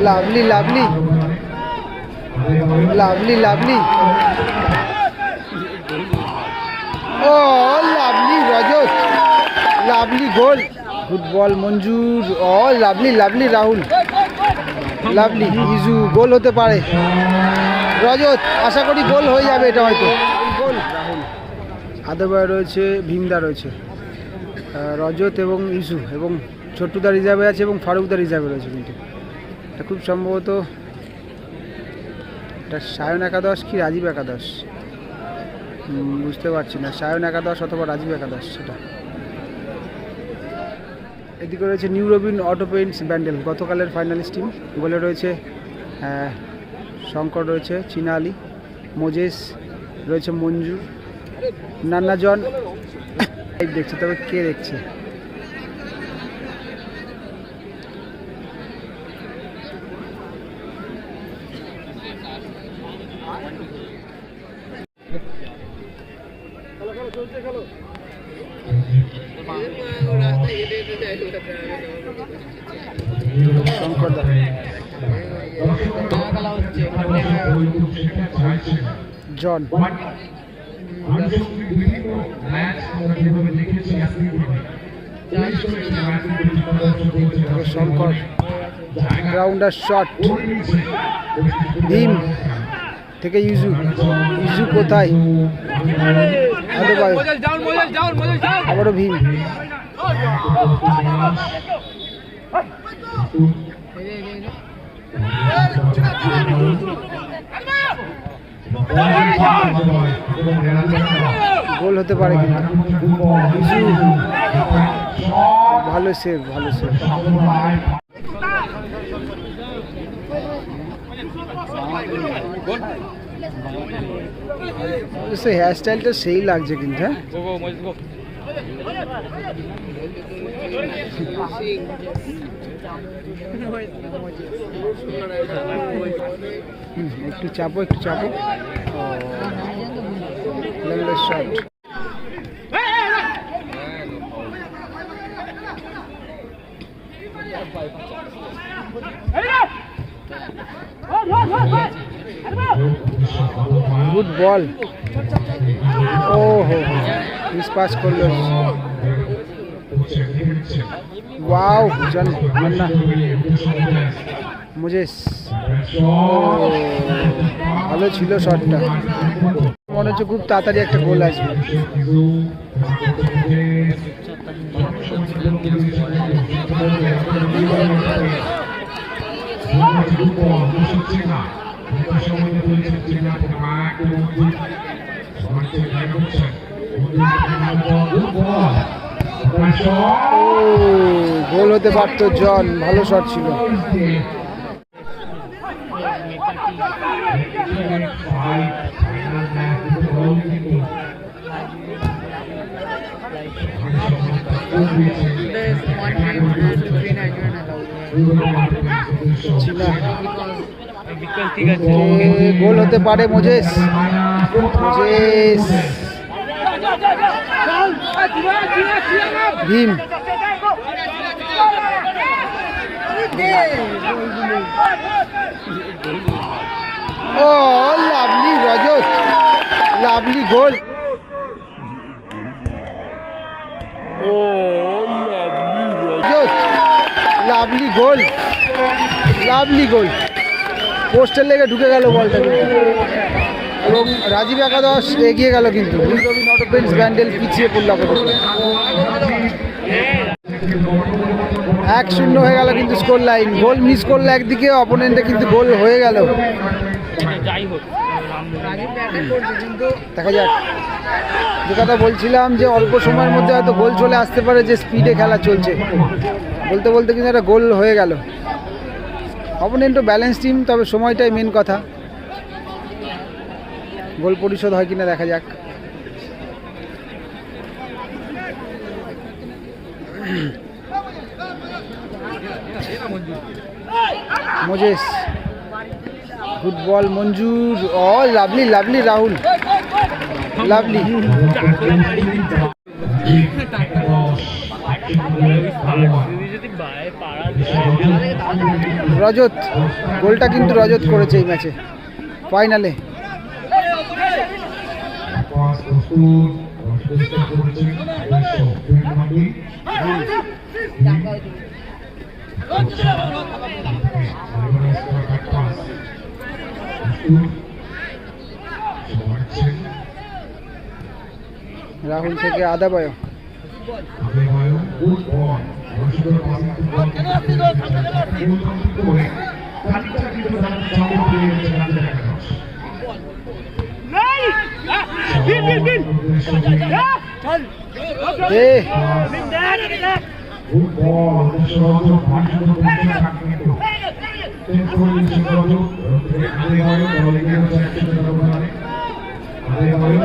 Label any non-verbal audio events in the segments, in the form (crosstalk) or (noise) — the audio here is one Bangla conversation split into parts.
Lovely lovely. Lovely lovely. ও, lovely Rajat. Lovely goal. Football Manjur. ও, লাভলি লাভলি, রাহুল। লাভলি, ইজু, গোল হতে পারে। রজত, আশা করি গোল হয়ে যাবে এটা হয়তো। গোল রাহুল রয়েছে, ভীমদা রয়েছে। রজত এবং ইসু এবং ছোট্টুদা রিজার্ভে আছে এবং ফারুকদা রিজার্ভে রয়েছে কিন্তু। এটা খুব সম্ভবত এটা সায়ন একাদশ কি রাজীব একাদশ? বুঝতে পারছি না। সায়ন একাদশ অথবা রাজীব একাদশ সেটা। এদিকে রয়েছে new Robin auto paints Bandel, গতকালের ফাইনালিস্ট টিম বলে রয়েছে শঙ্কর রয়েছে চীনা আলী মোজেস, রয়েছে মঞ্জু নান্না জন (coughs) দেখছে, তবে কে দেখছে? John Shankar grounder shot Bhim থেকে ইউজু ইউজু কোথায় আবারও ভীম গোল হতে পারে কিন্তু ভালো সেভ ভালো সেভ সে হেয়ার স্টাইলটা সেই লাগছে কিন্তু হ্যাঁ হুম, একটু চাপো একটু চাপো শট গুড বল ও হো মিস পাস করল ওয়াও জন মান্না মুজে ভালো ছিল শটটা মনে হচ্ছে খুব তাড়াতাড়ি একটা গোল আসবে। ও গোল গোল হতে পারত জল ভালো শট ছিল। গোল হতে পারে মোজেস। মোজেস। ভীম। ও, লাভলি রজত। Lovely goal. ও Rajat. Lovely goal. Lovely goal. পোস্টের লেগে ঢুকে গেল বলটা এবং রাজীব একাদশ এগিয়ে গেল কিন্তু। ব্যান্ডেল পিছিয়ে পড়ল এক শূন্য হয়ে গেল কিন্তু স্কোর লাইন গোল মিস করল একদিকে অপোনেন্টে কিন্তু গোল হয়ে গেল। দেখা যাক। যে কথা বলছিলাম যে অল্প সময়ের মধ্যে হয়তো গোল চলে আসতে পারে, যে স্পিডে খেলা চলছে। বলতে বলতে কিন্তু একটা গোল হয়ে গেল। অপোনেন্টও ব্যালেন্স টিম তবে সময়টাই মেন কথা। গোল পরিশোধ হয় কিনা দেখা যাক। মোজেস গুড বল মঞ্জুর ও লাভলি লাভলি রাহুল। লাভলি যদি পাড়া রজত গোলটা কিন্তু রজত করেছে এই ম্যাচে ফাইনালে। রাহুল থেকে আদা বয় এ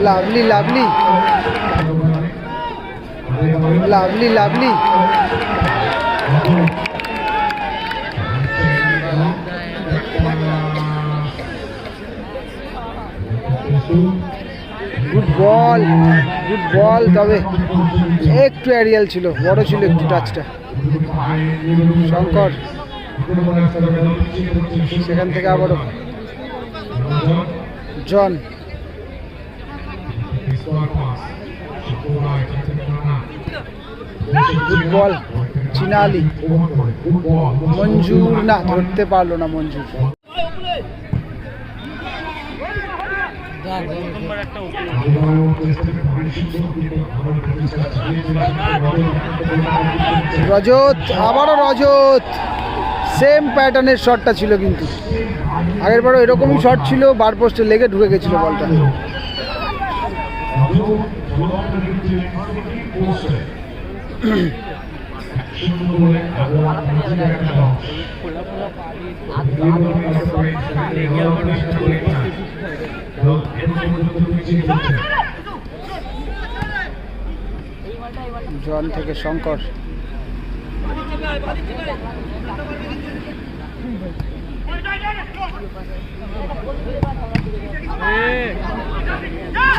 lovely lovely lovely lovely good ball good ball তবে একটু অ্যারিয়াল ছিল, বড় ছিল একটু টাচটা শঙ্কর, সেখান থেকে আবারও। জন। গুড চিনালি। মঞ্জুর না ধরতে পারল না মঞ্জুর রজত, আবারও রজত। সেম প্যাটার্নের শটটা ছিল কিন্তু। আগের বারও এরকমই শট ছিল, বার পোস্টে লেগে ঢুকে গেছিল বলটা জন থেকে শঙ্কর।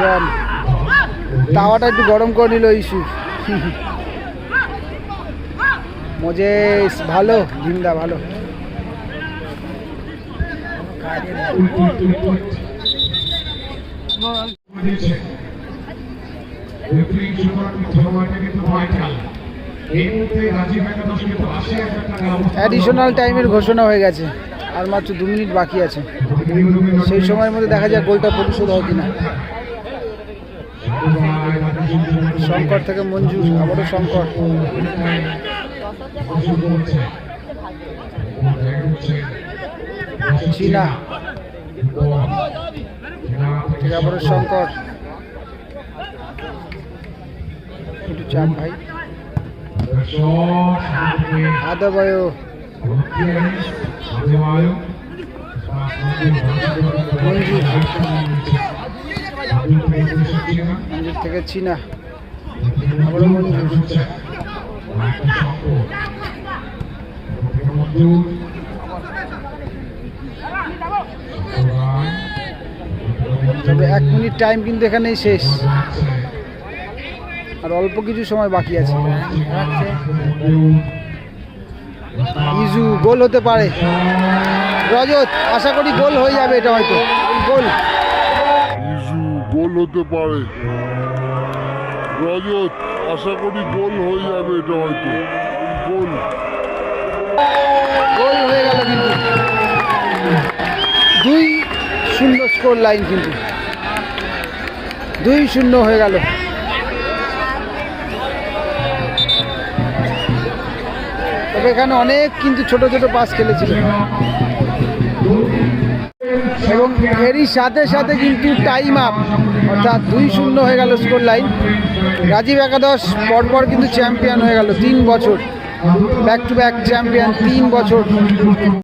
জন তাওয়াটা একটু গরম করে নিল ইস্যু মজেস ভালো জিন্দা ভালো। অ্যাডিশনাল টাইমের ঘোষণা হয়ে গেছে আর মাত্র দু মিনিট বাকি আছে। সেই সময়ের মধ্যে দেখা যায় গোলটা পরিশোধ হয় কিনা। শঙ্কর থেকে মঞ্জুর আবারও শঙ্কর চীনা। শঙ্কর। একটু চাপ ভাই। আদা বয় মঞ্জুর থেকে চীনা। আবারও মঞ্জুর তবে এক মিনিট টাইম কিন্তু এখানেই শেষ। আর অল্প কিছু সময় বাকি আছে। ইজু গোল হতে পারে। রজত আশা করি গোল হয়ে যাবে এটা হয়তো। গোল। ইজু গোল হতে পারে। রজত আশা করি গোল হয়ে যাবে এটা হয়তো। গোল। গোল হয়ে গেল কিন্তু। দুই শূন্য স্কোর লাইন কিন্তু। দুই শূন্য হয়ে গেল। তবে এখানে অনেক কিন্তু ছোট ছোট পাস খেলেছিল। এবং এরই সাথে সাথে কিন্তু টাইম আপ অর্থাৎ দুই শূন্য হয়ে গেল স্কোর লাইন রাজীব একাদশ পরপর কিন্তু চ্যাম্পিয়ন হয়ে গেল তিন বছর। ব্যাক টু ব্যাক চ্যাম্পিয়ন তিন বছর।